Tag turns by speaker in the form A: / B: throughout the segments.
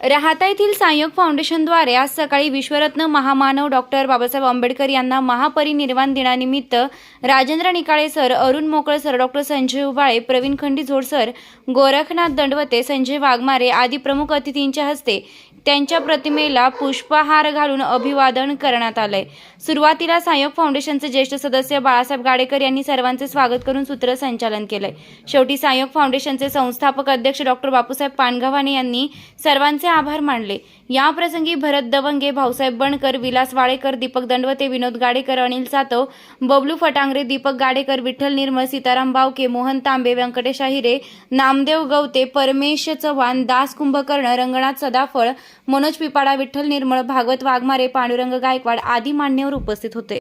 A: राहता येथील संयोग फाउंडेशनद्वारे आज सकाळी विश्वरत्न महामानव डॉक्टर बाबासाहेब आंबेडकर यांना महापरिनिर्वाण दिनानिमित्त Rajendra Nikale sir Arun Mokal sir doctor Sanjay Ubale Pravin Khandizod sir Gorakhnath Dandavate Sanjay Waghmare आदी प्रमुख अतिथींच्या हस्ते त्यांच्या प्रतिमेला पुष्पहार घालून अभिवादन करण्यात आलंय. सुरुवातीला सहाय्यक फाउंडेशनचे ज्येष्ठ सदस्य बाळासाहेब गाडेकर यांनी सर्वांचे स्वागत करून सूत्रसंचालन केलंय. शेवटी सहाय्यक फाउंडेशनचे संस्थापक अध्यक्ष डॉक्टर बापूसाहेब पानगव्हाणे यांनी सर्वांचे आभार मानले. याप्रसंगी भरत दवंगे भाऊसाहेब बनकर विलास वाळेकर दीपक दंडवते विनोद गाडेकर अनिल सातव बबलू फटांगरे दीपक गाडेकर विठ्ठल निर्मळ सीताराम बावके मोहन तांबे व्यंकटेश आहिरे नामदेव गवते परमेश चव्हाण दास कुंभकर्ण रंगनाथ सदाफळ मनोज पिपाडा विठ्ठल निर्मळ भागवत वाघमारे पांडुरंग गायकवाड आदी मान्यवर उपस्थित होते.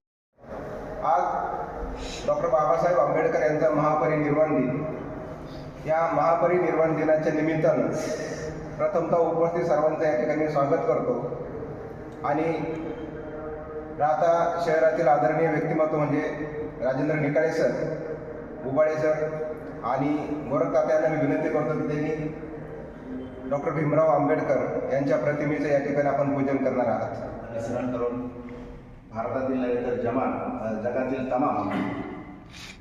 B: आज डॉक्टर बाबासाहेब आंबेडकर यांचा महापरिनिर्वाण दिन. या महापरिनिर्वाण दिनाच्या निमित्तानं प्रथमतः उपस्थित सर्वांचं या ठिकाणी स्वागत करतो. आणि राहता शहरातील आदरणीय व्यक्तिमत्व म्हणजे राजेंद्र निकाळे सर उबाळे सर आणि गोरखनाथ यांना मी विनंती करतो की त्यांनी डॉक्टर भीमराव आंबेडकर यांच्या प्रतिमेचं या ठिकाणी आपण पूजन करणार आहात.
C: स्मरण करून भारतातील नव्हे तर जमा जगातील तमाम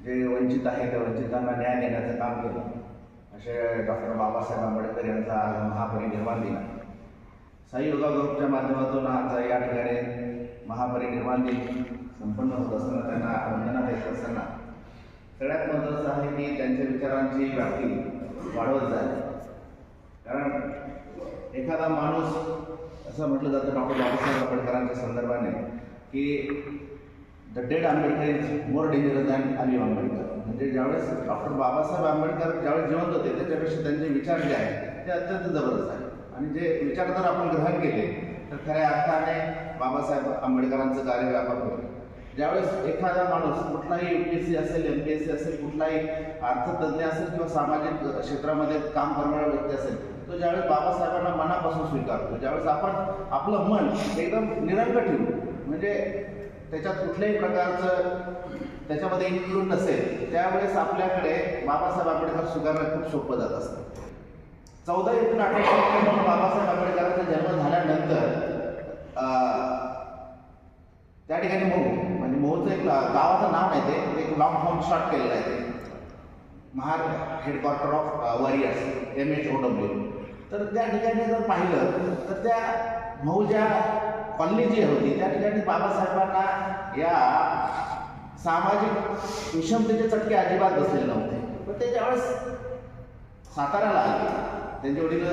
C: जे वंचित आहे त्या वंचितांना न्याय देण्याचं काम केलं. असे डॉक्टर बाबासाहेब आंबेडकर यांचा आज महापरिनिर्वाण दिन आहे. साई योगा ग्रुपच्या माध्यमातून आज या ठिकाणी महापरिनिर्वाण दिन संपन्न होत असताना त्यांना वंदना देत असताना सगळ्यात महत्त्वाचं आहे की त्यांच्या विचारांची व्याप्ती वाढवत जाईल कारण एखादा माणूस असं म्हटलं जातं डॉक्टर बाबासाहेब आंबेडकरांच्या संदर्भाने की the dead Ambedkar is more dangerous than alive Ambedkar म्हणजे ज्यावेळेस डॉक्टर बाबासाहेब आंबेडकर ज्यावेळेस जिवंत होते त्याच्यापेक्षा त्यांचे विचार जे आहेत ते अत्यंत जबरदस्त आहेत. आणि जे विचार जर आपण ग्रहण केले तर खऱ्या अर्थाने बाबासाहेब आंबेडकरांचं कार्य व्यापक होतं ज्यावेळेस एखादा माणूस कुठलाही यू पी एस सी असेल एम पी एस सी असेल कुठलाही अर्थतज्ञ असेल किंवा सामाजिक क्षेत्रामध्ये काम करणारा व्यक्ती असेल तो ज्यावेळेस बाबासाहेबांना मनापासून स्वीकारतो ज्यावेळेस आपण आपलं मन एकदम निरंग ठेवू म्हणजे त्याच्यात कुठल्याही प्रकारचं त्याच्यामध्ये इन्क्लूड नसेल त्यावेळेस आपल्याकडे बाबासाहेब आंबेडकर स्वीकारणं खूप सोपं जात असतं. चौदा एप्रिल अठराशे एक्क्याण्णव बाबासाहेब आंबेडकरांचा जन्म झाल्यानंतर त्या ठिकाणी मऊ म्हणजे मऊचं एक गावाचं नाव आहे ते एक लॉंग फॉर्म स्टार्ट केलेलं आहे ते. Mahar headquarter of warriors M H O W तर त्या ठिकाणी जर पाहिलं तर त्या मऊ कॉलनी जी होती त्या ठिकाणी बाबासाहेबांना या सामाजिक विषमतेचे चटके अजिबात बसलेले नव्हते. पण ते ज्यावेळेस साताऱ्याला आले त्यांचे वडील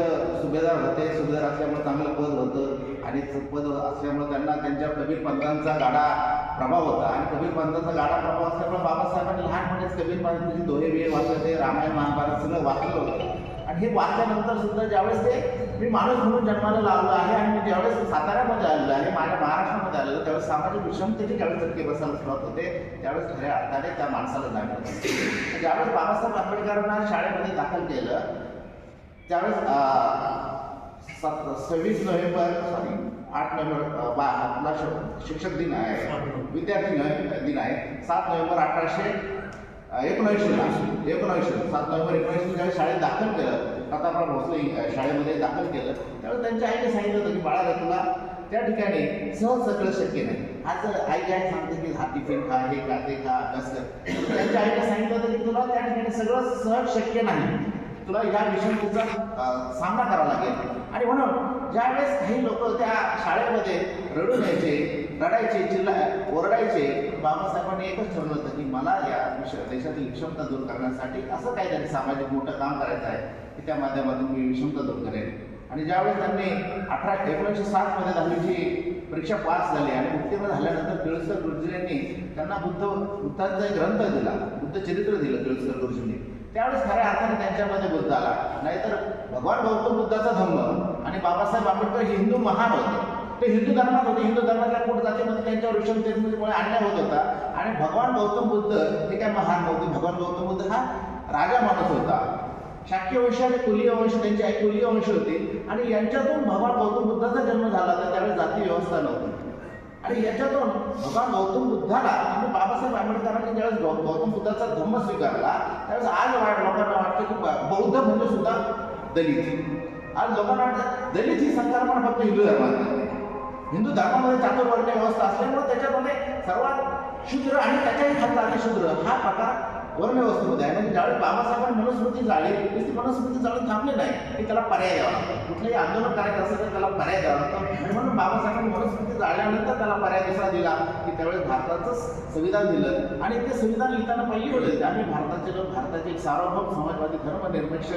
C: सुभेदार होते सुभेदार असल्यामुळे चांगलं पद होतं आणि पद असल्यामुळे त्यांना त्यांच्या कबीर पंतांचा गाडा प्रभाव होता. आणि कबीर पंतांचा गाडा प्रभाव असल्यामुळे बाबासाहेबांनी लहानपणीच कबीर पंतांची दोहे वेळ वाचले ते रामायण महाभारत सगळं वाचलं होतं. आणि हे वाचल्यानंतर सुद्धा ज्यावेळेस ते मी माणूस म्हणून जन्माला लावलं आहे आणि मी ज्यावेळेस साताऱ्यामध्ये आलेलो आहे माझ्या महाराष्ट्रामध्ये आलेलो त्यावेळेस सामाजिक विषमतेचे ज्यावेळेस चटके बसायला सुरुवात होते त्यावेळेस खऱ्या अर्थाने त्या माणसाला जाणवलं ज्यावेळेस बाबासाहेब आंबेडकरांना शाळेमध्ये दाखल केलं त्यावेळेस सव्वीस नोव्हेंबर सॉरी आठ नोव्हेंबर बा आपला शिक्षक दिन आहे विद्यार्थी दिन आहे सात नोव्हेंबर अठराशे एकोणऐंशीला एकोणऐंशी सात नोव्हेंबर एकोणीसशे ज्यावेळेस शाळेत दाखल केलं. प्रतापराव भोसले शाळेमध्ये दाखल केलं. त्यावेळेस त्यांच्या आईने सांगितलं होतं की बाळा तुला त्या ठिकाणी सहज सगळं शक्य नाही. आज आई काय सांगते की हा टिफिन खा हे खा ते खा अभ्यास कर. त्यांच्या आईने सांगितलं होतं की तुला त्या ठिकाणी सगळं सहज शक्य नाही. तुला या विषमतेचा अं, सामना करावा लागेल. आणि म्हणून ज्यावेळेस काही लोक त्या शाळेमध्ये रडून यायचे रडायचे चिल्ला ओरडायचे बाबासाहेबांनी एकच ठरवलं होतं की मला या विषय देशातील विषमता दूर करण्यासाठी असं काहीतरी सामाजिक मोठं काम करायचं आहे की त्या माध्यमातून मी विषमता दूर करेन. आणि ज्यावेळेस त्यांनी अठरा एकोणीसशे सातमध्ये दहावीची परीक्षा पास झाली आणि उत्तीर्ण झाल्यानंतर तिळसर गुरुजींनी त्यांना बुद्ध बुद्धांचा एक ग्रंथ दिला बुद्ध चरित्र दिलं तिळसर गुरुजींनी. त्यावेळेस खऱ्या अर्थाने त्यांच्यामध्ये बुद्ध आला. नाहीतर भगवान गौतम बुद्धाचा धम्म आणि बाबासाहेब आंबेडकर हिंदू महान होते. ते हिंदू धर्मात होते. हिंदू धर्मातल्या पोट जातीमध्ये त्यांच्यावर विषमतेमुळे अन्याय होत होता. आणि भगवान गौतम बुद्ध हे काय महान नव्हते. भगवान गौतम बुद्ध हा राजा माणूस होता. शाक्य वंश आणि कुलीय वंश त्यांची आई कुलीय वंश होती. आणि यांच्यातून भगवान गौतम बुद्धाचा जन्म झाला तर त्यावेळेस जाती व्यवस्था नव्हती. आणि याच्यातून भगवान गौतम बुद्धाला म्हणजे बाबासाहेब आंबेडकरांनी ज्यावेळेस गौतम बुद्धाचा धम्म स्वीकारला त्यावेळेस आज लोकांना वाटतं की बौद्ध म्हणजे सुद्धा दलित. आज लोकांना वाटतं दलित ही संकल्पना फक्त हिंदू धर्मात हिंदू धर्मामध्ये चातुर्वर्ण्य व्यवस्था असल्यामुळे त्याच्यामध्ये सर्वात शूद्र आणि त्याच्याही खाल्ला शूद्र. हा प्रकार वर्णव्यवस्थेमध्ये आहे. म्हणजे ज्यावेळी बाबासाहेबांनी मनुस्मृती जाळली ती मनुस्मृती जाळून थांबली नाही की त्याला पर्याय द्यावा लागतो. कुठलंही आंदोलन करायचं असेल तर त्याला पर्याय द्यावा लागतो. आणि म्हणून बाबासाहेबांनी मनुस्मृती जाळल्यानंतर त्याला पर्याय दुसरा दिला की त्यावेळेस भारताचं संविधान दिलं. आणि ते संविधान लिहिताना पहिली होते आम्ही भारताचे लोक भारताचे एक सार्वभौम समाजवादी धर्मनिरपेक्ष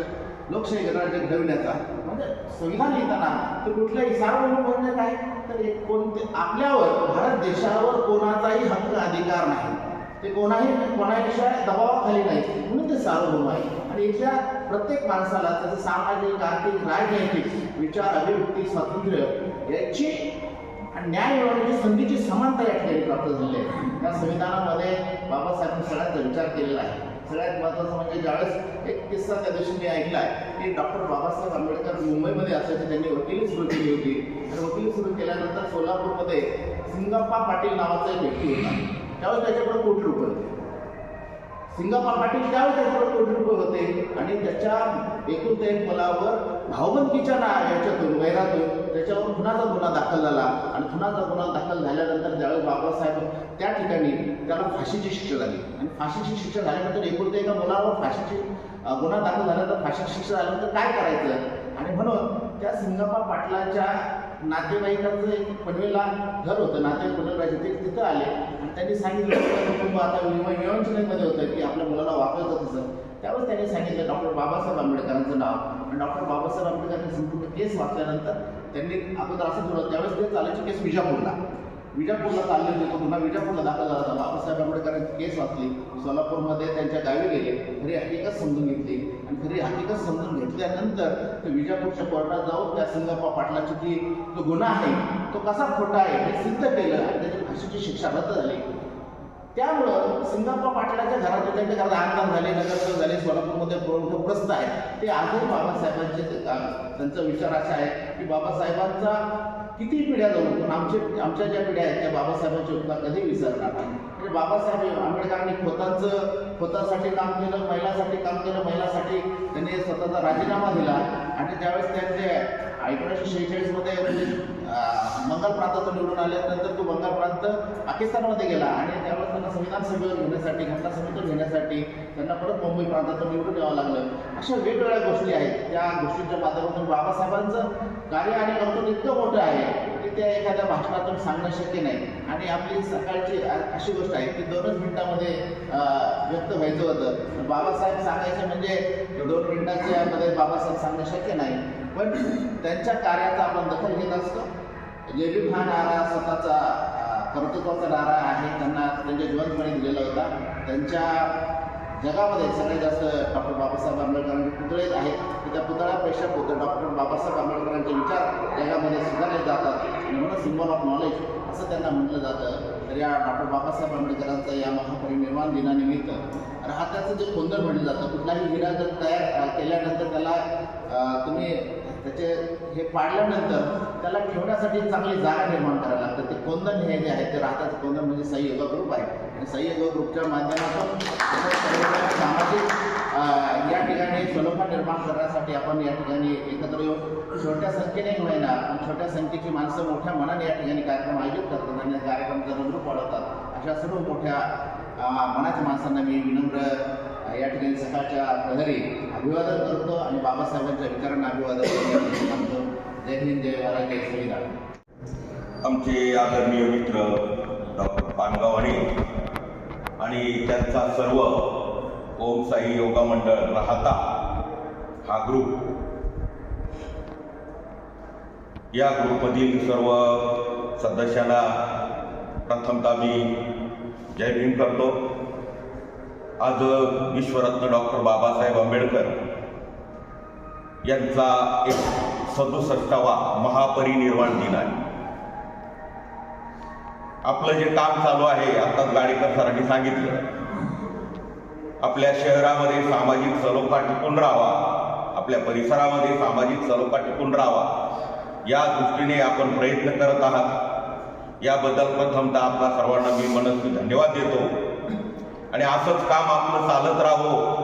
C: लोकशाही गणराज्य घडविण्याचा म्हणजे संविधान लिहिताना तर कुठल्याही सार्वभौम म्हणजे काय तर एक कोणते आपल्यावर भारत देशावर कोणाचाही हक्क अधिकार नाही. ते कोणाही कोणाशिवाय दबावाखाली नाही. म्हणून ते सार्वभौम आहे. आणि इथल्या प्रत्येक माणसाला त्याचं सामाजिक आर्थिक राजनैतिक विचार अभिव्यक्ती स्वातंत्र्य याची आणि न्याय मिळवण्याची संधीची समानता या ठिकाणी प्राप्त झाली आहे. त्या संविधानामध्ये बाबासाहेबांनी सगळ्यांचा विचार केलेला आहे. सगळ्यात महत्त्वाचं म्हणजे ज्यावेळेस एक किस्सा त्या दिवशी मी ऐकला आहे की डॉक्टर बाबासाहेब आंबेडकर मुंबईमध्ये असायचे त्यांनी वकिली सुरू केली होती. आणि वकिली सुरू केल्यानंतर सोलापूरमध्ये सिंगप्पा पाटील नावाचा एक व्यक्ती होता. त्यावेळेस त्याच्याकडे कोटी रुपये होते. सिंगापा पाटील त्यावेळेस त्याच्याकडे कोटी रुपये होते आणि त्याच्या एकूण एक मुलावर भावबंदकीच्या ना याच्यातून वैरातून त्याच्यावर खुनाचा गुन्हा दाखल झाला. आणि खुनाचा गुन्हा दाखल झाल्यानंतर ज्यावेळेस बाबासाहेब त्या ठिकाणी त्याला फाशीची शिक्षा झाली. आणि फाशीची शिक्षा झाल्यानंतर एकूण एका मुलावर फाशीची गुन्हा दाखल झाल्यानंतर फाशीची शिक्षा झाल्यानंतर काय करायचं? आणि म्हणून त्या सिंगापा पाटलाच्या नातेवाईकांचं एक पनवेला घर होतं. नातेवाईक पनवेल राहायचे ते तिथं आले. त्यांनी सांगितलं कुटुंब आता विमा- विवंचनेमध्ये होतं की आपल्या मुलाला वापरत तसं त्यावेळेस त्यांनी सांगितलं डॉक्टर बाबासाहेब आंबेडकरांचं नाव. आणि डॉक्टर बाबासाहेब आंबेडकरांनी संपूर्ण केस वाचल्यानंतर त्यांनी अगोदर असं ठरवलं त्यावेळेस ते चालायची केस विजापूरला. विजापूरला चालले होते तो पुन्हा विजापूरला दाखल झाला होता. बाबासाहेब आंबेडकरांची केस वाचली. सोलापूरमध्ये त्यांच्या गावी गेले. खरी हकीकत समजून घेतली. आणि खरी हकीकत समजून घेतल्यानंतर ते विजापूरच्या कोर्टात जाऊन त्या संगप्पा पाटलाची जी जो गुन्हा आहे तो कसा खोटा आहे हे सिद्ध केलं आणि त्याची फाशीची शिक्षा रद्द झाली. त्यामुळं सिंगाप्पा पाटलाच्या घरात त्यांच्या घरात आंदोलन झाले नगरसेवक झाले सोलापूरमध्ये मोठं प्रस्त आहे. ते आजही बाबासाहेबांचे काम त्यांचा विचार असा आहे की बाबासाहेबांचा किती पिढ्या जाऊ? पण आमचे आमच्या ज्या पिढ्या आहेत त्या बाबासाहेबांचे उपकार कधी विसरणार नाही. म्हणजे बाबासाहेब आंबेडकरांनी खोतांचं खोतासाठी काम केलं महिलासाठी काम केलं महिलासाठी त्यांनी स्वतःचा राजीनामा दिला. आणि त्यावेळेस त्यांचे एकोणीसशे शेहेचाळीसमध्ये म्हणजे बंगाल प्रांतातून निवडून आल्यानंतर तो बंगाल प्रांत पाकिस्तानमध्ये गेला. आणि त्यावेळेस त्यांना संविधान सभेवर घेण्यासाठी घटना समितीवर घेण्यासाठी त्यांना परत मुंबई प्रांतातून निवडून यावं लागलं. अशा वेगवेगळ्या गोष्टी आहेत. त्या गोष्टींच्या माध्यमातून बाबासाहेबांचं कार्य आणि कर्तव्य इतकं मोठं आहे की त्या एखाद्या भाषणातून सांगणं शक्य नाही. आणि आपली सकाळची अशी गोष्ट आहे की दोनच मिनिटामध्ये व्यक्त व्हायचं होतं. बाबासाहेब सांगायचे म्हणजे दोन मिनिटाच्या मध्ये बाबासाहेब सांगणं शक्य नाही. पण त्यांच्या कार्याचा आपण दखल घेत असतो. जेबी हा नारा स्वतःचा कर्तृत्वाचा नारा आहे. त्यांना त्यांच्या जीवनपणे दिलेला होता. त्यांच्या जगामध्ये सगळ्यात जास्त डॉक्टर बाबासाहेब आंबेडकरांचे पुतळेच आहेत की त्या पुतळ्यापेक्षा पुतळे डॉक्टर बाबासाहेब आंबेडकरांचे विचार जगामध्ये स्वीकारले जातात. आणि म्हणून सिम्बॉल ऑफ नॉलेज असं त्यांना म्हटलं जातं. तर या डॉक्टर बाबासाहेब आंबेडकरांचा या महापरिनिर्वाण दिनानिमित्त राहत्याचं जे कोंदण म्हटलं जातं कुठलाही हिरा जर तयार केल्यानंतर त्याला तुम्ही त्याचे हे पाडल्यानंतर त्याला ठेवण्यासाठी चांगली जागा निर्माण करायला लागतं. ते कोंदन हे जे आहे ते राहतात कोंदण म्हणजे सही ग्रुप आहे. आणि सही ग्रुपच्या माध्यमातून सामाजिक या ठिकाणी स्वलोपा निर्माण करण्यासाठी आपण या ठिकाणी एकत्र येऊन छोट्या संख्येने होईना पण छोट्या संख्येची माणसं मोठ्या मनाने या ठिकाणी कार्यक्रम आयोजित करतात आणि कार्यक्रमाचा रंग पळवतात अशा सर्व मोठ्या मनाच्या माणसांना मी विनम्र या ठिकाणी सकाळच्या प्रहरी अभिवादन करतो आणि बाबासाहेबांच्या विचारांना अभिवादन करतो जय हिंद जय महाराज जय संविधान.
D: आमचे आदरणीय मित्र डॉक्टर पानगावाणी आणि त्यांचा सर्व ओम साई योगा मंडळ राहता हा ग्रुप या ग्रुपमधील सर्व सदस्यांना प्रथमतः मी जय भीम करतो. आज विश्वरत्न डॉक्टर बाबासाहेब आंबेडकर यांचा एक सदुसष्टावा महापरिनिर्वाण दिन आहे. आपलं जे काम चालू आहे आताच गाडीकर सरांनी सांगितलं. आपल्या शहरामध्ये सामाजिक सलोखा टिकून राहावा आपल्या परिसरामध्ये सामाजिक सलोखा टिकून राहावा या दृष्टीने आपण प्रयत्न करत आहात. याबद्दल प्रथमतः आपला सर्वांना मी मनस्वी धन्यवाद देतो. असंच काम आपलं चालत राहो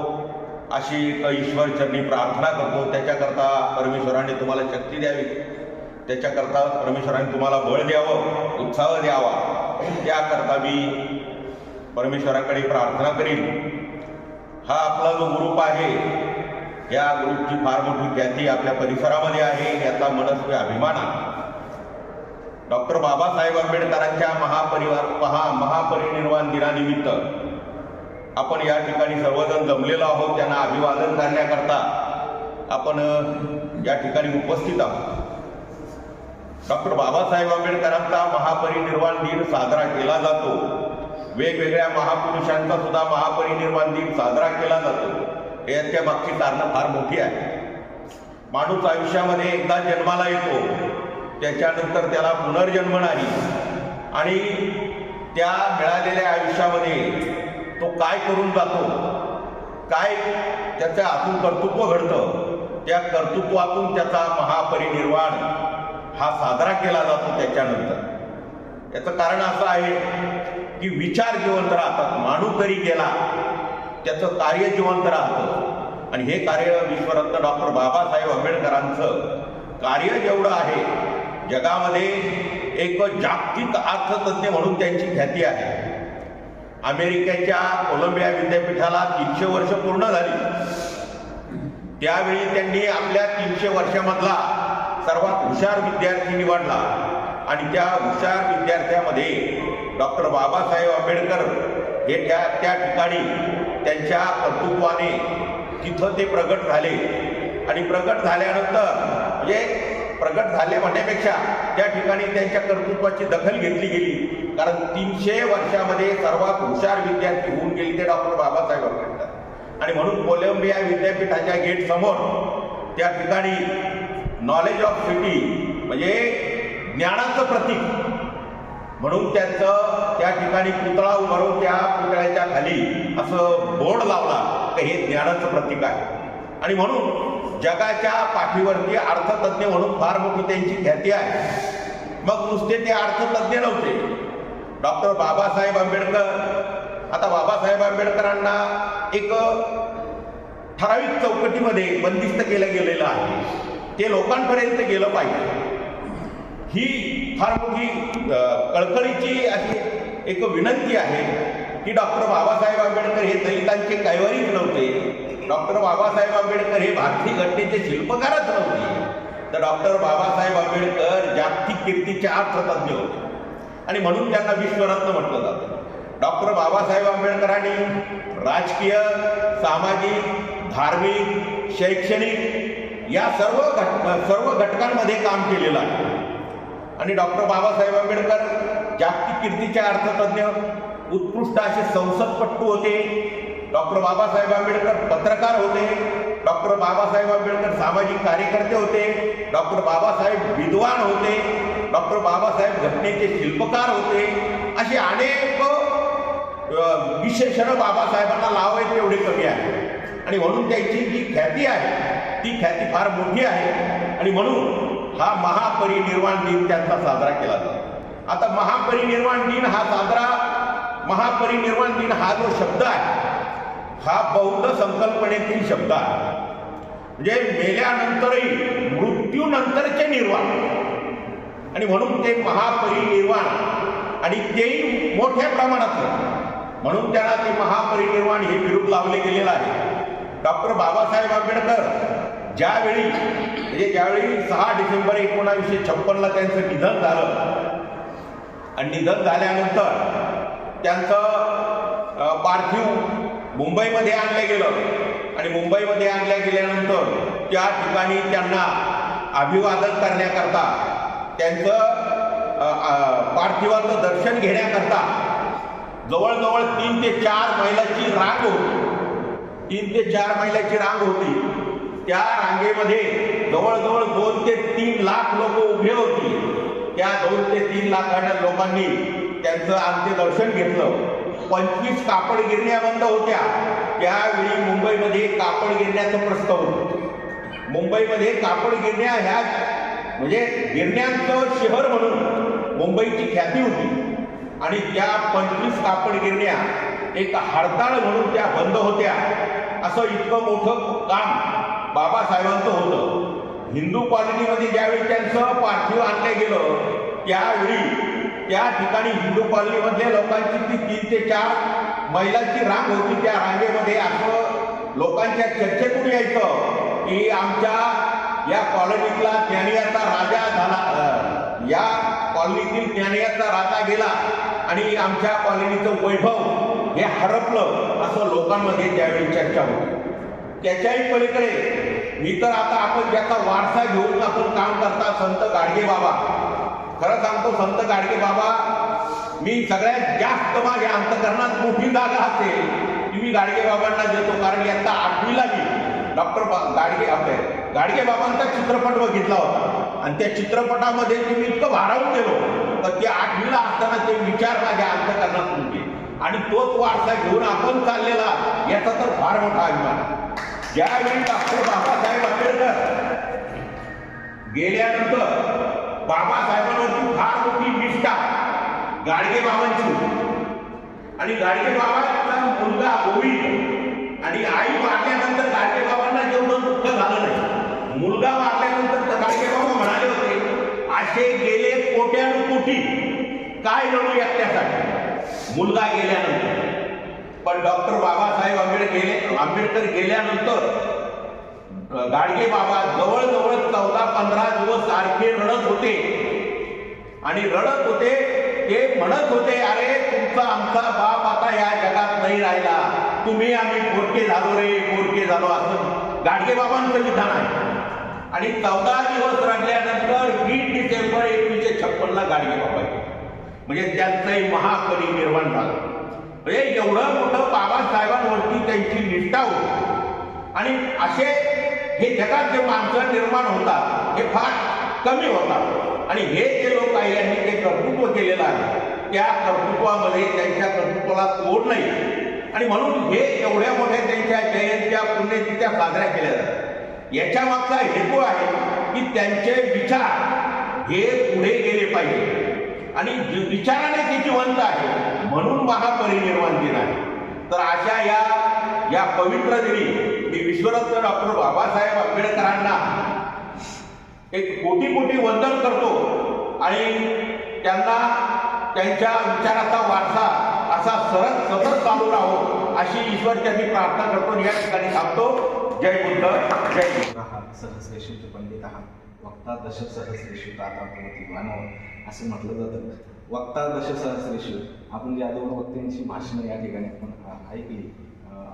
D: अशी एक ईश्वरचरणी प्रार्थना करतो. त्याच्याकरता परमेश्वराने तुम्हाला शक्ती द्यावी. त्याच्याकरता परमेश्वराने तुम्हाला बळ द्यावं उत्साह द्यावा. त्याकरता मी परमेश्वराकडे प्रार्थना करीन. हा आपला जो ग्रुप आहे या ग्रुपची फार मोठी ख्याती आपल्या परिसरामध्ये आहे याचा मनस्वी अभिमान आहे. डॉक्टर बाबासाहेब आंबेडकरांच्या महापरिवार महा महापरिनिर्वाण दिनानिमित्त आपण या ठिकाणी सर्वजण जमलेलो आहोत त्यांना अभिवादन करण्याकरता आपण या ठिकाणी उपस्थित आहोत. डॉक्टर बाबासाहेब आंबेडकरांचा महापरिनिर्वाण दिन साजरा केला जातो. वेगवेगळ्या महापुरुषांचा सुद्धा महापरिनिर्वाण दिन साजरा केला जातो. याच्या मागची कारणं फार मोठी आहे. माणूस आयुष्यामध्ये एकदा जन्माला येतो त्याच्यानंतर त्याला पुनर्जन्म नाही. आणि त्या मिळालेल्या आयुष्यामध्ये तो काय करून जातो? काय त्याच्या आतून कर्तृत्व घडतं? त्या कर्तृत्वातून त्याचा महापरिनिर्वाण हा साजरा केला जातो त्याच्यानंतर. याचं कारण असं आहे की विचार जिवंत राहतात. माणूस जरी गेला त्याचं कार्य जिवंत राहतं. आणि हे कार्य विश्वरत्न डॉक्टर बाबासाहेब आंबेडकरांचं कार्य जेवढं आहे जगामध्ये एक जागतिक अर्थतज्ञ म्हणून त्यांची ख्याती आहे. अमेरिकेच्या कोलंबिया विद्यापीठाला तीनशे वर्ष पूर्ण झाली. त्यावेळी त्यांनी आपल्या तीनशे वर्षामधला सर्वात हुशार विद्यार्थी निवडला. आणि त्या हुशार विद्यार्थ्यामध्ये डॉक्टर बाबासाहेब आंबेडकर हे त्या त्या ठिकाणी त्यांच्या कर्तृत्वाने तिथं ते प्रगट झाले. आणि प्रगट झाल्यानंतर म्हणजे प्रगट झाले म्हणण्यापेक्षा त्या ठिकाणी त्यांच्या कर्तृत्वाची दखल घेतली गेली. कारण तीनशे वर्षामध्ये सर्वात हुशार विद्यार्थी होऊन गेले ते डॉक्टर बाबासाहेब आंबेडकर. आणि म्हणून कोलंबिया विद्यापीठाच्या गेट समोर त्या ठिकाणी नॉलेज ऑफ सिटी म्हणजे ज्ञानाचं प्रतीक. म्हणून त्यांचं त्या ठिकाणी पुतळा उभारून त्या पुतळ्याच्या खाली असं बोर्ड लावला तर हे ज्ञानाचं प्रतीक आहे. आणि म्हणून जगाच्या पाठीवरती अर्थतज्ञ म्हणून फार मोठी त्यांची ख्याती आहे. मग नुसते ते अर्थतज्ञ नव्हते. डॉक्टर बाबासाहेब आंबेडकर. आता बाबासाहेब आंबेडकरांना एक ठराविक चौकटीमध्ये बंदिस्त केलं गेलेलं आहे. ते लोकांपर्यंत गेलं पाहिजे. ही फार मोठी कळकळीची अशी एक विनंती आहे की डॉक्टर बाबासाहेब आंबेडकर हे दलितांचे कैवारीच नव्हते. डॉक्टर बाबासाहेब आंबेडकर हे भारतीय घटनेचे शिल्पकारच नव्हते. तर डॉक्टर बाबासाहेब आंबेडकर जागतिक कीर्तीचे अर्थतज्ञ होते. आणि म्हणून त्यांना विश्वरत्न म्हटलं जातं. डॉक्टर बाबासाहेब आंबेडकरांनी राजकीय सामाजिक धार्मिक शैक्षणिक या सर्व घट सर्व घटकांमध्ये काम केलेलं आहे. आणि डॉक्टर बाबासाहेब आंबेडकर जागतिक कीर्तीचे अर्थतज्ञ उत्कृष्ट असे संसदपट्टू होते. डॉक्टर बाबासाहेब आंबेडकर पत्रकार होते. डॉक्टर बाबासाहेब आंबेडकर सामाजिक कार्यकर्ते होते डॉक्टर बाबासाहेब विद्वान होते डॉक्टर बाबासाहेब घटनेचे शिल्पकार होते असे अनेक विशेषणं बाबासाहेबांना लावायचे एवढे कमी आहे आणि म्हणून त्यांची जी ख्याती आहे ती ख्याती फार मोठी आहे. आणि म्हणून हा महापरिनिर्वाण दिन त्यांचा साजरा केला जातो. आता महापरिनिर्वाण दिन हा साजरा महापरिनिर्वाण दिन हा जो शब्द आहे हा बौद्ध संकल्पनेतील शब्द आहे. म्हणजे मेल्यानंतरही मृत्यूनंतरचे निर्वाण. आणि म्हणून ते महापरिनिर्वाण. आणि तेही मोठ्या प्रमाणात म्हणून त्याला ते महापरिनिर्वाण हे विरूप लावले गेलेलं आहे. डॉक्टर बाबासाहेब आंबेडकर ज्यावेळी म्हणजे ज्यावेळी सहा डिसेंबर एकोणावीसशे छप्पनला त्यांचं निधन झालं आणि निधन झाल्यानंतर त्यांचं पार्थिव मुंबईमध्ये आणलं गेलं. आणि मुंबईमध्ये आणल्या गेल्यानंतर त्या ठिकाणी त्यांना अभिवादन करण्याकरता त्यांचं पार्थिवाचं दर्शन घेण्याकरता जवळजवळ तीन ते चार मैलाची रांग होती. तीन ते चार मैलाची रांग होती. त्या रांगेमध्ये जवळजवळ दोन ते तीन लाख लोक उभे होती. त्या दोन ते तीन लाखाच्या लोकांनी त्यांचं अंत्यदर्शन घेतलं. पंचवीस कापड गिरण्या बंद होत्या. त्यावेळी मुंबईमध्ये कापड गिरण्याचं प्रस्ताव होतं. मुंबईमध्ये कापड गिरण्या ह्या म्हणजे गिरण्यांचं शहर म्हणून मुंबईची ख्याती होती. आणि त्या पंचवीस कापड गिरण्या एक हडताळ म्हणून त्या बंद होत्या. असं इतकं मोठं काम बाबासाहेबांचं होतं. हिंदू कॉलनीमध्ये ज्यावेळी त्यांचं पार्थिव आणलं गेलं त्यावेळी त्या ठिकाणी हिंदू कॉलनीमधल्या लोकांची ती तीन ते चार महिलांची रांग होती त्या रांगेमध्ये असं लोकांच्या चर्चेतून यायचं की आमच्या या कॉलनीतला ज्ञानियाचा राजा झाला. या कॉलनीतील ज्ञानियाचा राजा गेला आणि आमच्या कॉलनीचं वैभव हे हरपलं असं लोकांमध्ये त्यावेळी चर्चा होती. त्याच्याही पलीकडे मी तर आता आपण ज्याचा वारसा घेऊन आपण काम करता संत गाडगे बाबा. खरं सांगतो संत गाडगे बाबा मी सगळ्यात जास्त माझ्या अंतकरणात मोठी जागा असेल ती मी गाडगे बाबांना देतो कारण आता आठवीला मी. डॉक्टर गाडगे आपले गाडगे बाबांचा चित्रपट बघितला होता. आणि त्या चित्रपटामध्ये ते मी इतकं भारावून गेलो. तर ते आठवीला असताना ते विचार माझ्या अंतकरणात होते. आणि तोच वारसा घेऊन आपण चाललेला याचा तर फार मोठा अभिमान. ज्यावेळी डॉक्टर बाबासाहेब आंबेडकर गेल्यानंतर बाबासाहेबांवरती फार मोठी निष्ठा गाडगे बाबांची आणि गाडगे बाबांचा मुलगा गोविंद आणि आई मारल्यानंतर गाडगे बाबांना जेवढं दुःख झालं नाही मुलगा मारल्यानंतर गाडगे बाबा म्हणाले होते असे गेले कोट्यानु कोटी. काय लढू त्यासाठी मुलगा गेल्यानंतर. पण डॉक्टर बाबासाहेब आंबेडकर गेले आंबेडकर गेल्यानंतर गाडगे बाबा जवळजवळ चौदा पंधरा दिवस सारखे रडत होते. आणि रडत होते ते म्हणत होते अरे तुमचा आमचा बाप आता या जगात नाही राहिला. तुम्ही आम्ही पोरके झालो रे पोरके झालो. असं गाडगे बाबांचं विधान आहे. आणि चौदा दिवस राहिल्यानंतर वीस डिसेंबर एकोणीसशे छप्पनला गाडगे बाबा म्हणजे त्यांचंही महापरिनिर्वाण झालं. म्हणजे एवढं मोठं बाबासाहेबांवरती त्यांची निष्ठा होती. आणि असे हे जगात जे माणसं निर्माण होतात हे फार कमी होतात. आणि हे जे लोक आहे यांनी ते कर्तृत्व केलेलं आहे त्या कर्तृत्वामध्ये त्यांच्या कर्तृत्वाला तोड नाही. आणि म्हणून हे एवढ्या मोठ्या त्यांच्या जयंत्या पुण्यतिथ्या साजऱ्या केल्या जातात. याच्या मागचा हेतू आहे की त्यांचे विचार हे पुढे गेले पाहिजे. आणि विचाराने ते जिवंत आहे म्हणून महापरिनिर्वाण दिन आहे. तर अशा या या पवित्र दिनी मी विश्वरत्न डॉक्टर बाबासाहेब आंबेडकरांना एक कोटी कोटी वंदन करतो. आणि त्यांना त्यांच्या विचाराचा वारसा असा सरळ सतत चालू राहो अशी ईश्वरच्या मी प्रार्थना करतो या ठिकाणी थांबतो. जय बुद्ध जय बुद्ध.
E: पंडित आहात. वक्ता दश सहस्रेशू ताता भवती मानव असं म्हटलं जातं. वक्ता दश सहस्रेशू आपण ज्या दोन वक्त्यांची भाषणं या ठिकाणी आपण ऐकली.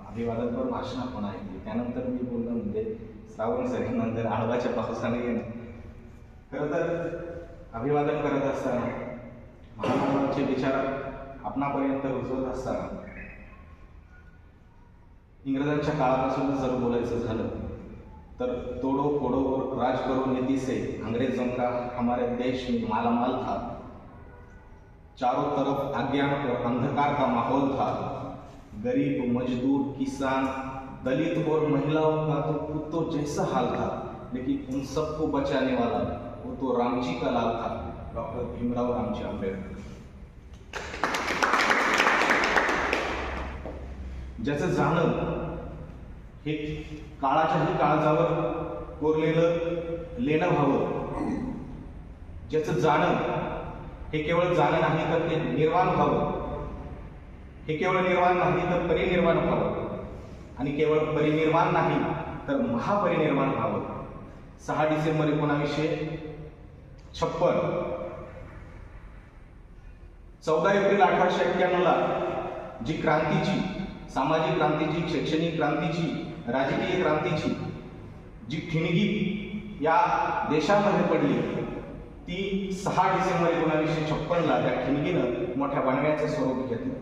E: अभिवादनपर भाषण आपण ऐकली. त्यानंतर मी बोलणं म्हणजे श्रावण सरीनंतर आळवाच्या पावसाने येणं. खरं तर अभिवादन करत असताना महामानवांचे विचार आपणापर्यंत रुजवत असताना इंग्रजांच्या काळापासून जर बोलायचं झालं तर तोडो फोडो राज करो नीति से अंग्रेजों का हमारे देश में मालामाल था। चारों तरफ अज्ञान और अंधकार का माहौल था। गरीब मजदूर किसान दलित और महिलाओं का तो कुत्तों जैसा हाल था लेकिन उन सबको बचाने वाला व तो रामजी का लाल था डॉक्टर भीमराव रामजी आंबेडकर. ज्याचं जाणं हे काळाच्याही काळजावर कोरलेलं लेणं व्हावं. ज्याचं जाणं हे केवळ जाणं नाही तर ते निर्वाण व्हावं. हे केवळ निर्वाण नाही तर परिनिर्वाण व्हावं. आणि केवळ परिनिर्वाण नाही तर महापरिनिर्वाण व्हावं. सहा डिसेंबर एकोणावीसशे छप्पन. चौदा एप्रिल अठराशे एक्क्याण्णवला जी क्रांतीची सामाजिक क्रांतीची शैक्षणिक क्रांतीची राजकीय क्रांतीची जी ठिणगी या देशामध्ये पडली ती सहा डिसेंबर एकोणावीसशे छप्पनला त्या ठिणगीनं मोठ्या बनव्याचं स्वरूप घेतलं.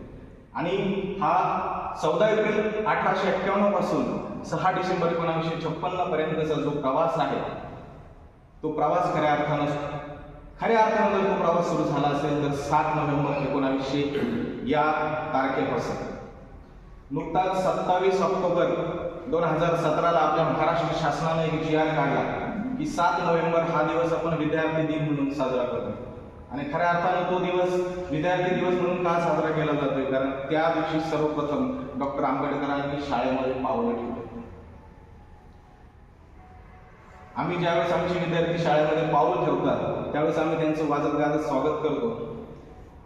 E: आणि हा चौदा एप्रिल अठराशे एक्क्याण्णवपासून सहा डिसेंबर एकोणावीसशे छप्पन्न पर्यंतचा जो प्रवास आहे तो प्रवास खऱ्या अर्थानं खऱ्या अर्थानं जर तो प्रवास सुरू झाला असेल तर सात नोव्हेंबर एकोणावीसशे या तारखेपासून. नुकताच सत्तावीस ऑक्टोबर दोन हजार सतराला आपल्या महाराष्ट्र शासनाने एक जी आर काढला की सात नोव्हेंबर हा दिवस आपण विद्यार्थी दिन म्हणून साजरा करतो. आणि खऱ्या अर्थानं तो दिवस विद्यार्थी दिवस म्हणून का साजरा केला जातोय? कारण त्या दिवशी सर्वप्रथम डॉक्टर आंबेडकरांनी शाळेमध्ये पावलं ठेवलं. आम्ही ज्यावेळेस आमचे विद्यार्थी शाळेमध्ये पाऊल ठेवतात त्यावेळेस आम्ही त्यांचं वाजत गाजत स्वागत करतो.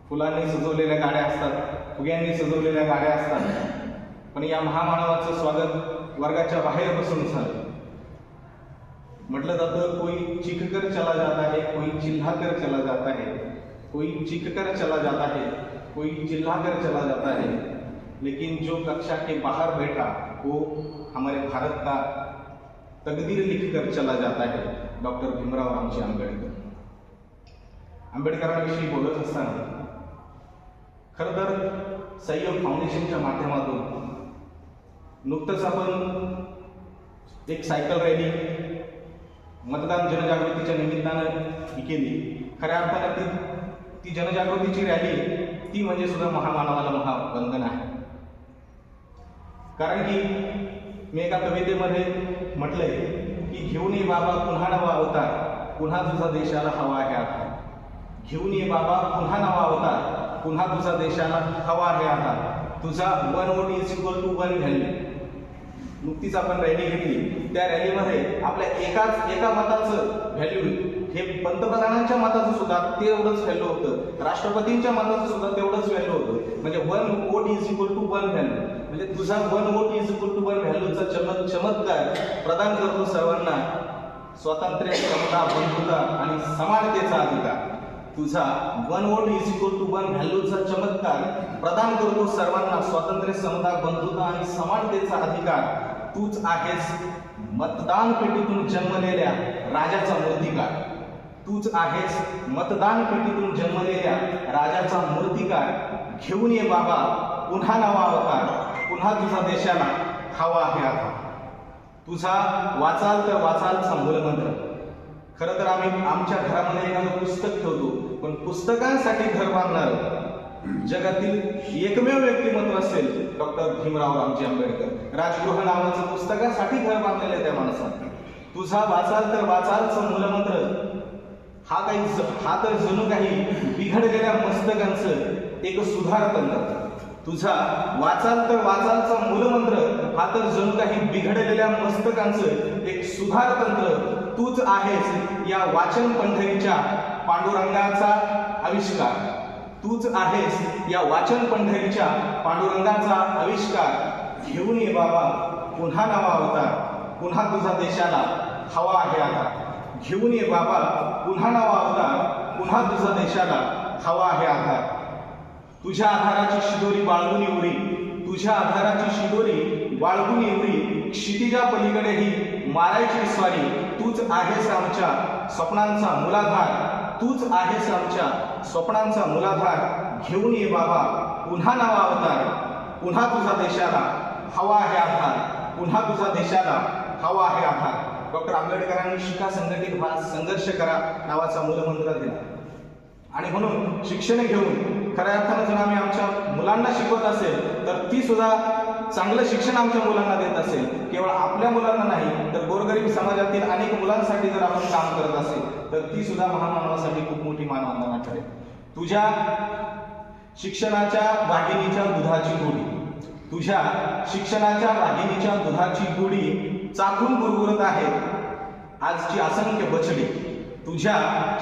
E: फुलांनी सजवलेल्या गाड्या असतात फुग्यांनी सजवलेल्या गाड्या असतात. पण या महामानवाचं स्वागत वर्गाच्या बाहेर बसून झालं. म्हटलं जातं कोई चिखकर चला जाता है कोई जिल्हाकर चला जाता है कोई चिखकर चला जाता है कोई चिल्लाकर चला जाता है लेकिन जो कक्षा के बाहर बैठा वो हमारे भारत का तकदीर लिखकर चला जाता है डॉक्टर भीमराव रामजी आंबेडकर. आंबेडकरांविषयी बोलत असताना खरं तर संयम फाउंडेशनच्या माध्यमातून नुकतंच आपण एक सायकल रॅली मतदान जनजागृतीच्या निमित्तानं ही केली. खऱ्या अर्थानं ती ती जनजागृतीची रॅली ती म्हणजे सुद्धा महामानवाला महाबंधन आहे. कारण की मी एका कवितेमध्ये म्हटलंय की घेऊन ये बाबा पुन्हा नवा अवतार. पुन्हा तुझा देशाला हवा आहे आता. घेऊन ये बाबा पुन्हा नवा अवतार. पुन्हा तुझा देशाला हवा आहे आता. तुझा one vote is equal to one value नुकतीच आपण रॅली घेतली. त्या रॅलीमध्ये आपल्या एकाच एका मताचं व्हॅल्यू हे पंतप्रधानांच्या मताचं सुद्धा तेवढंच व्हॅल्यू होतं. राष्ट्रपतींच्या मताचं सुद्धा तेवढंच व्हॅल्यू होतं. म्हणजे one vote is equal to one value म्हणजे तुझा one vote is equal to one व्हॅल्यूचा चमक चमत्कार प्रदान करतो सर्वांना. स्वातंत्र्य समता बंधुता आणि समानतेचा अधिकार. तुझा one vote is equal to one व्हॅल्यूचा चमत्कार प्रदान करतो सर्वांना. स्वातंत्र्य समता बंधुता आणि समानतेचा अधिकार. तूच आहेस मतदान पेटीतून जन्मलेल्या राजाचा मूर्तिकार. तूच आहेस. मतदान पेटीतून जन्मलेल्या राजाचा मूर्तिकार घेऊन ये बाबा. पुन्हा नवा अवतार. पुन्हा तुझा देशाला हवा आहे आता. तुझा वाचाल तर वाचालचा मूलमंत्र खरं तर आम्ही आमच्या घरामध्ये एखादं पुस्तक ठेवतो. पण पुस्तकांसाठी घर बांधणार. जगातील एकमेव व्यक्तिमत्व असेल डॉक्टर भीमराव रामजी आंबेडकर. राजगृह नावाचं पुस्तकासाठी घर बांधलेलं आहे त्या माणसात तुझा वाचाल तर वाचालचं मूलमंत्र हा काही ज- हा तर जणू काही बिघडलेल्या मस्तकांचं एक सुधार तंत्र तुझा वाचाल तर वाचालचा मूलमंत्र हा तर जणू काही बिघडलेल्या मस्तकांचं एक सुधार तंत्र तूच आहेस या वाचन पंढरीच्या पांडुरंगाचा आविष्कार. तूच आहेस या वाचन पंढरीच्या पांडुरंगाचा आविष्कार. घेऊन ये बाबा पुन्हा नवा अवतार. पुन्हा तुझा देशाला हवा आहे आता. घेऊन ये बाबा पुन्हा नवा अवतार पुन्हा तुझा देशाला हवा आहे आधार. तुझ्या आधाराची शिदोरी बाळगून एवढी तुझ्या आधाराची शिदोरी बाळगून एवढी क्षितिजा पलीकडेही मारायची स्वारी तूच आहेस आमच्या स्वप्नांचा मुलाधार. तूच आहेस आमच्या स्वप्नांचा मुलाधार. घेऊन ये बाबा पुन्हा नवा अवतार. पुन्हा तुझा देशाला हवा आहे आधार. पुन्हा तुझा देशाला हवा आहे आधार. डॉक्टर आंबेडकरांनी शिका संघटित व्हा संघर्ष करा नावाचा मूलमंत्र दिला. आणि म्हणून शिक्षण घेऊन खऱ्या अर्थानं जर आम्ही आमच्या मुलांना शिकवत असेल तर ती सुद्धा चांगलं शिक्षण आमच्या मुलांना देत असेल. केवळ आपल्या मुलांना नाही तर गोरगरीब समाजातील अनेक मुलांसाठी जर आपण काम करत असेल तर ती सुद्धा महामानवासाठी खूप मोठी मानवंदना ठरेल. तुझ्या शिक्षणाच्या वाहिनीच्या दुधाची गोडी. तुझ्या शिक्षणाच्या वाहिनीच्या दुधाची गोडी चाकून गुरगुरत आहेत आजची असंख्य बछडी तुझ्या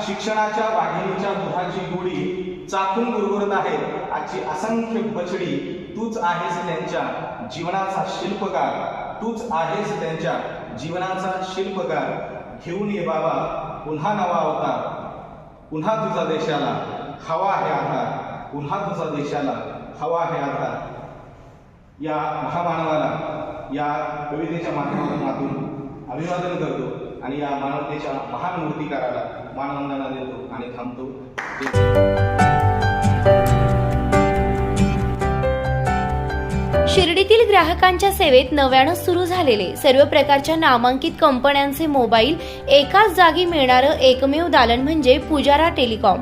E: शिक्षणाच्या वाघिणीच्या दुधाची गोडी चाकून गुरगुरत आहे. आजची असंख्य बछडी तूच आहेस त्यांच्या जीवनाचा शिल्पकार. तूच आहेस त्यांच्या जीवनाचा शिल्पकार. घेऊन ये बाबा पुन्हा नवा अवतार. पुन्हा तुझा देशाला हवा आहे आधार. पुन्हा तुझा देशाला हवा आहे आधार. या महामानवाला या कवितेच्या माध्यमातून अभिवादन करतो आणि या मानवतेच्या महान मूर्तिकाराला मानवंदना देतो आणि थांबतो.
A: शिर्डीतील ग्राहकांच्या सेवेत नव्यानं सुरू झालेले सर्व प्रकारच्या नामांकित कंपन्यांचे मोबाईल एकाच जागी मिळणारं एकमेव दालन म्हणजे पुजारा टेलिकॉम.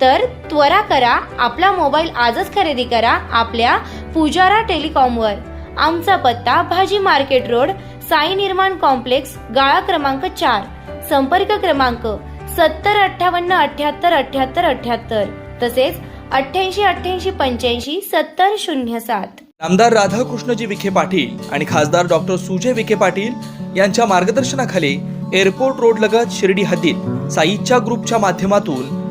A: तर त्वरा करा आपला मोबाईल आजच खरेदी करा आपल्या पुजारा टेलिकॉमवर. आमचा पत्ता भाजी मार्केट रोड साई निर्माण कॉम्प्लेक्स गाळा क्रमांक चार. संपर्क क्रमांक सत्तर अठ्ठावन्न अठ्याहत्तर अठ्याहत्तर अठ्याहत्तर. तसेच अठ्ठ्याऐंशी अठ्ठ्याऐंशी पंच्याऐंशी सत्तर शून्य सात.
F: आमदार राधाकृष्णजी विखे पाटील आणि खासदार डॉक्टर सुजय विखे पाटील यांच्या मार्गदर्शनाखाली एअरपोर्ट रोड लगत शिर्डी हद्दीत साईच्या ग्रुपच्या माध्यमातून